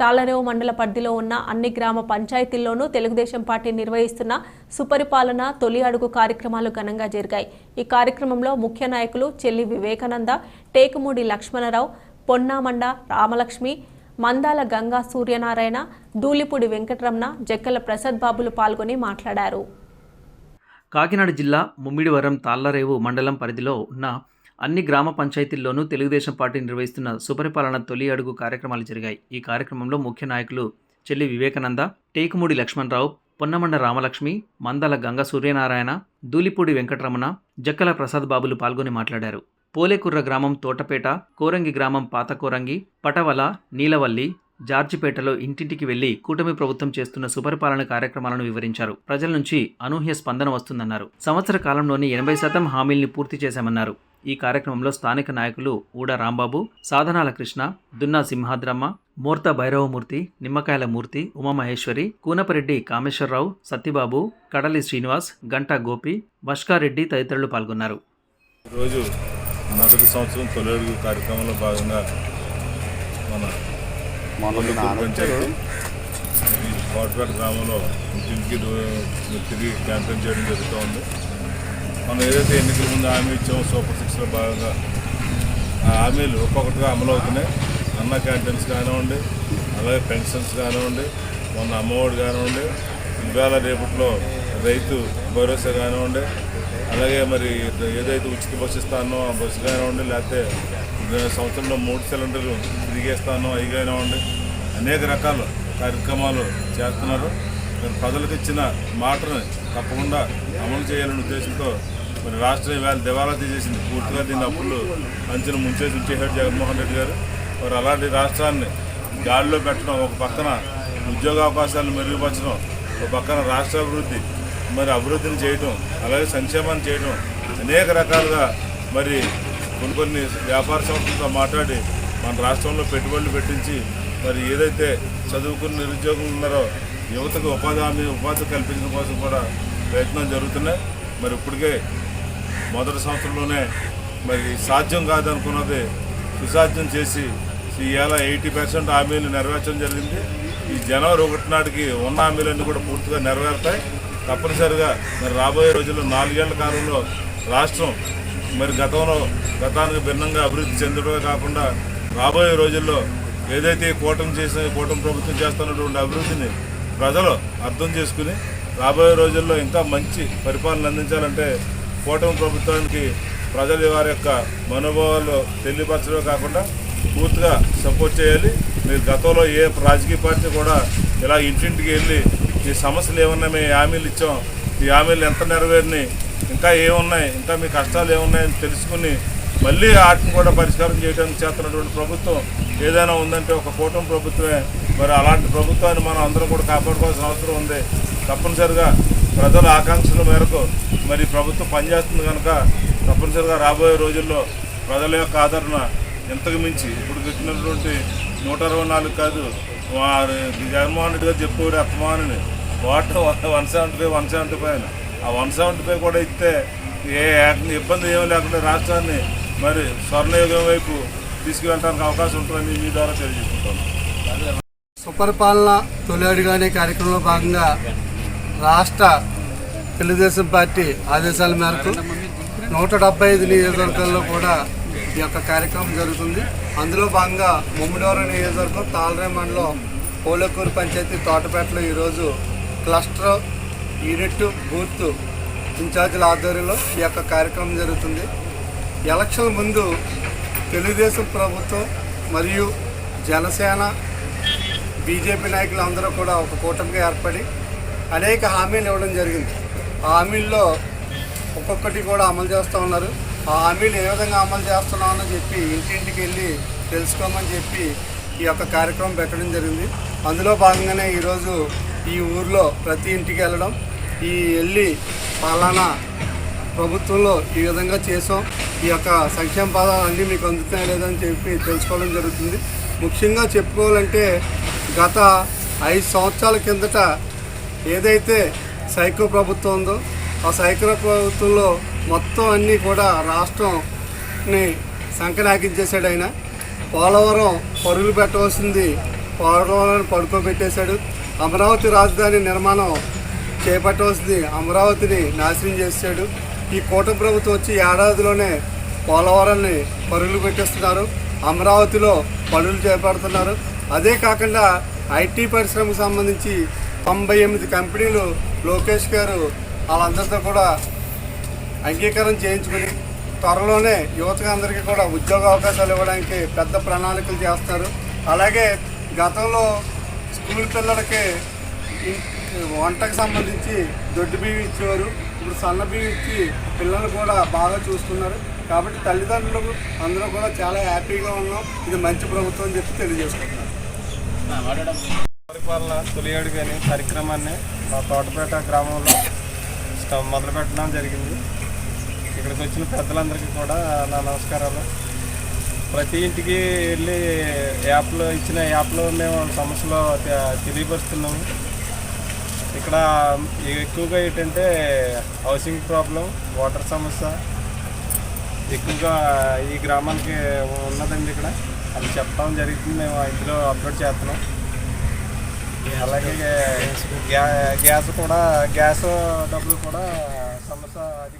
తాళరేవు మండల పరిధిలో ఉన్న అన్ని గ్రామ పంచాయతీల్లోనూ తెలుగుదేశం పార్టీ నిర్వహిస్తున్న సుపరిపాలన తొలి అడుగు కార్యక్రమాలు ఘనంగా జరిగాయి. ఈ కార్యక్రమంలో ముఖ్య నాయకులు చెల్లి వివేకానంద టేకుమూడి లక్ష్మణరావు పొన్నామండ రామలక్ష్మి మందాల గంగా సూర్యనారాయణ దూలిపూడి వెంకటరమణ జక్కల ప్రసాద్ బాబులు పాల్గొని మాట్లాడారు. కాకినాడ జిల్లా ముమ్మిడివరం తాళ్ళరేవు మండలం పరిధిలో ఉన్న అన్ని గ్రామ పంచాయతీల్లోనూ తెలుగుదేశం పార్టీ నిర్వహిస్తున్న సుపరిపాలన తొలి అడుగు కార్యక్రమాలు జరిగాయి. ఈ కార్యక్రమంలో ముఖ్య నాయకులు చెల్లి వివేకానంద టేకుమూడి లక్ష్మణరావు పొన్నమండ రామలక్ష్మి మందల గంగ సూర్యనారాయణ దూలిపూడి వెంకటరమణ జక్కల ప్రసాద్ బాబులు పాల్గొని మాట్లాడారు. పోలేకుర్ర గ్రామం తోటపేట కోరంగి గ్రామం పాత కోరంగి పటవల నీలవల్లి జార్జిపేటలో ఇంటింటికి వెళ్ళి కూటమి ప్రభుత్వం చేస్తున్న సుపరిపాలన కార్యక్రమాలను వివరించారు. ప్రజల నుంచి అనూహ్య స్పందన వస్తుందన్నారు. సంవత్సర కాలంలోని ఎనభై శాతం హామీల్ని పూర్తి చేశామన్నారు. ఈ కార్యక్రమంలో స్థానిక నాయకులు ఊడ రాంబాబు సాధనాల కృష్ణ దున్నా సింహాద్రమ్మ మూర్త భైరవమూర్తి నిమ్మకాయల మూర్తి ఉమామహేశ్వరి కూనపరెడ్డి కామేశ్వరరావు సత్యబాబు కడలి శ్రీనివాస్ గంటా గోపి బష్కారెడ్డి తదితరులు పాల్గొన్నారు. ఈరోజు మొదటి సంవత్సరం తొలి అడుగు కార్యక్రమంలో భాగంగా మన కోటపేట గ్రామంలో ఇంటింటికి తిరిగి క్యాంపెయిన్ చేయడం జరుగుతూ ఉంది. మనం ఏదైతే ఎన్నికల ముందు హామీ ఇచ్చామో సూపర్ సిక్స్లో భాగంగా ఆ హామీలు ఒక్కొక్కటిగా అమలు అవుతున్నాయి. అన్న క్యాంటీన్స్ కానివ్వండి అలాగే పెన్షన్స్ కానివ్వండి మొన్న అమ్మఒడి కానివ్వండి ఇవాళ రేపట్లో రైతు భరోసా కానివ్వండి అలాగే మరి ఏదైతే ఉచిత బస్సు ఇస్తానో ఆ బస్సు కానివ్వండి లేకపోతే సంవత్సరంలో మూడు సిలిండర్లు తిరిగేస్తానో అవి కానివ్వండి అనేక రకాల కార్యక్రమాలు చేస్తున్నారు. మరి ప్రజలకు ఇచ్చిన మాటను తప్పకుండా అమలు చేయాలనే ఉద్దేశంతో మరి రాష్ట్రం ఇవాళ దివాలా తీసేసింది. పూర్తిగా దీన్ని అప్పులు మంచిన ముంచేసి ఉంచేశాడు జగన్మోహన్ రెడ్డి గారు. మరి అలాంటి రాష్ట్రాన్ని గాడిలో పెట్టడం ఒక పక్కన ఉద్యోగ అవకాశాలను మెరుగుపరచడం ఒక పక్కన రాష్ట్ర అభివృద్ధి మరి అభివృద్ధిని చేయటం అలాగే సంక్షేమాన్ని చేయటం అనేక రకాలుగా మరి కొన్ని కొన్ని వ్యాపార సంస్థలతో మాట్లాడి మన రాష్ట్రంలో పెట్టుబడులు పెట్టించి మరి ఏదైతే చదువుకున్న నిరుద్యోగులు ఉన్నారో యువతకు ఉపాధి హామీ ఉపాధి కల్పించడం కోసం కూడా ప్రయత్నం జరుగుతున్నాయి. మరి ఇప్పటికే మొదటి సంవత్సరంలోనే మరి సాధ్యం కాదనుకున్నది సుసాధ్యం చేసి ఇవాళ ఎయిటీ పర్సెంట్ హామీలు నెరవేర్చడం జరిగింది. ఈ జనవరి ఒకటి నాటికి ఉన్న హామీలన్నీ కూడా పూర్తిగా నెరవేరుతాయి. తప్పనిసరిగా మరి రాబోయే రోజుల్లో నాలుగేళ్ళ కాలంలో రాష్ట్రం మరి గతంలో గతానికి భిన్నంగా అభివృద్ధి చెందడమే కాకుండా రాబోయే రోజుల్లో ఏదైతే కూటమి చేసిన కూటమి ప్రభుత్వం చేస్తున్నటువంటి అభివృద్ధిని ప్రజలు అర్థం చేసుకుని రాబోయే రోజుల్లో ఇంకా మంచి పరిపాలన అందించాలంటే కూటమి ప్రభుత్వానికి ప్రజలు వారి యొక్క మనోభావాలు తెలియపరచడమే కాకుండా పూర్తిగా సపోర్ట్ చేయాలి. మీరు గతంలో ఏ రాజకీయ పార్టీ కూడా ఇలా ఇంటింటికి వెళ్ళి ఈ సమస్యలు ఏమన్నా మేము హామీలు ఇచ్చాం ఈ హామీలు ఎంత నెరవేరినాయి ఇంకా ఏమున్నాయి ఇంకా మీ కష్టాలు ఏమున్నాయని తెలుసుకుని మళ్ళీ వాటిని కూడా పరిష్కారం చేయడానికి చేస్తున్నటువంటి ప్రభుత్వం ఏదైనా ఉందంటే ఒక కూటమి ప్రభుత్వమే. మరి అలాంటి ప్రభుత్వాన్ని మనం అందరం కూడా కాపాడుకోవాల్సిన అవసరం ఉంది. తప్పనిసరిగా ప్రజల ఆకాంక్షల మేరకు మరి ప్రభుత్వం పనిచేస్తుంది కనుక తప్పనిసరిగా రాబోయే రోజుల్లో ప్రజల యొక్క ఆదరణ ఇంతకు మించి ఇప్పుడు పెట్టినటువంటి నూట అరవై నాలుగు కాదు. వారు జగన్మోహన్ రెడ్డి గారు చెప్పేవాడు అత్తమానని water one seventy five one seventy five ఆ వన్ సెవెంటీ ఫైవ్ కూడా ఇస్తే ఏ ఇబ్బంది ఏమీ లేకుండా రాష్ట్రాన్ని మరి స్వర్ణయుగం వైపు తీసుకువెళ్ళడానికి అవకాశం ఉంటుందని మీ ద్వారా తెలియజేసుకుంటాను సుపరిపాలన తొలి అడుగు కార్యక్రమంలో భాగంగా రాష్ట్ర తెలుగుదేశం పార్టీ ఆదేశాల మేరకు నూట డెబ్బై ఐదు నియోజకవర్గాల్లో కూడా ఈ యొక్క కార్యక్రమం జరుగుతుంది. అందులో భాగంగా ముమ్మిడివరం నియోజకవర్గం తాళరే మండలం పోలకూరు పంచాయతీ తోటపేటలో ఈరోజు క్లస్టర్ యూనిట్ బూత్ ఇన్ఛార్జీల ఆధ్వర్యంలో ఈ యొక్క కార్యక్రమం జరుగుతుంది. ఎలక్షన్ ముందు తెలుగుదేశం ప్రభుత్వం మరియు జనసేన బీజేపీ నాయకులు అందరూ కూడా ఒక కూటమిగా ఏర్పడి అనేక హామీలు ఇవ్వడం జరిగింది. ఆ హామీల్లో ఒక్కొక్కటి కూడా అమలు చేస్తూ ఉన్నారు. ఆ హామీలు ఏ విధంగా అమలు చేస్తున్నామని చెప్పి ఇంటింటికి వెళ్ళి తెలుసుకోమని చెప్పి ఈ యొక్క కార్యక్రమం పెట్టడం జరిగింది. అందులో భాగంగానే ఈరోజు ఈ ఊర్లో ప్రతి ఇంటికి వెళ్ళడం ఈ వెళ్ళి పలానా ప్రభుత్వంలో ఈ విధంగా చేసాం. ఈ యొక్క సంక్షేమ పదాలు అన్నీ మీకు అందుతున్నాయి లేదని చెప్పి తెలుసుకోవడం జరుగుతుంది. ముఖ్యంగా చెప్పుకోవాలంటే గత ఐదు సంవత్సరాల కిందట ఏదైతే సైకో ప్రభుత్వం ఉందో ఆ సైకో ప్రభుత్వంలో మొత్తం అన్నీ కూడా రాష్ట్రంని సంకనాకించేశాడు ఆయన. పోలవరం పరుగులు పెట్టవలసింది పోలవరాన్ని పడుకోబెట్టేశాడు. అమరావతి రాజధాని నిర్మాణం చేపట్టవలసింది అమరావతిని నాశనం చేశాడు ఈ కూట ప్రభుత్వం వచ్చి ఏడాదిలోనే పోలవరాన్ని పరుగులు పెట్టేస్తున్నారు. అమరావతిలో పనులు చేపడుతున్నారు. అదే కాకుండా ఐటీ పరిశ్రమకు సంబంధించి తొంభై ఎనిమిది కంపెనీలు లోకేష్ గారు వాళ్ళందరితో కూడా అంగీకారం చేయించుకుని త్వరలోనే యువతకు అందరికీ కూడా ఉద్యోగ అవకాశాలు ఇవ్వడానికి పెద్ద ప్రణాళికలు చేస్తారు అలాగే గతంలో స్కూల్ పిల్లలకి వంటకు సంబంధించి దొడ్డు బియ్యం ఇచ్చేవారు ఇప్పుడు సన్న బియ్యం ఇచ్చి పిల్లలు కూడా బాగా చూస్తున్నారు. కాబట్టి తల్లిదండ్రులు అందరూ కూడా చాలా హ్యాపీగా ఉన్నాం. ఇది మంచి ప్రభుత్వం అని చెప్పి తెలియజేసుకుంటున్నారు పరిపాలన తొలియాడు కానీ కార్యక్రమాన్ని మా తోటపేట గ్రామంలో మొదలు పెట్టడం జరిగింది. ఇక్కడికి వచ్చిన పెద్దలందరికీ కూడా నా నమస్కారాలు. ప్రతి ఇంటికి వెళ్ళి యాప్లో ఇచ్చిన యాప్లో మేము సమస్యలు తెలియపరుస్తున్నాము. ఇక్కడ ఎక్కువగా ఏంటంటే హౌసింగ్ ప్రాబ్లం వాటర్ సమస్య ఎక్కువగా ఈ గ్రామానికి ఉన్నదండి ఇక్కడ. అది చెప్పడం జరుగుతుంది మేము ఇందులో అప్లోడ్ చేస్తున్నాం. అలాగే గ్యాస్ కూడా గ్యాస్ డబ్బులు కూడా సమస్య అది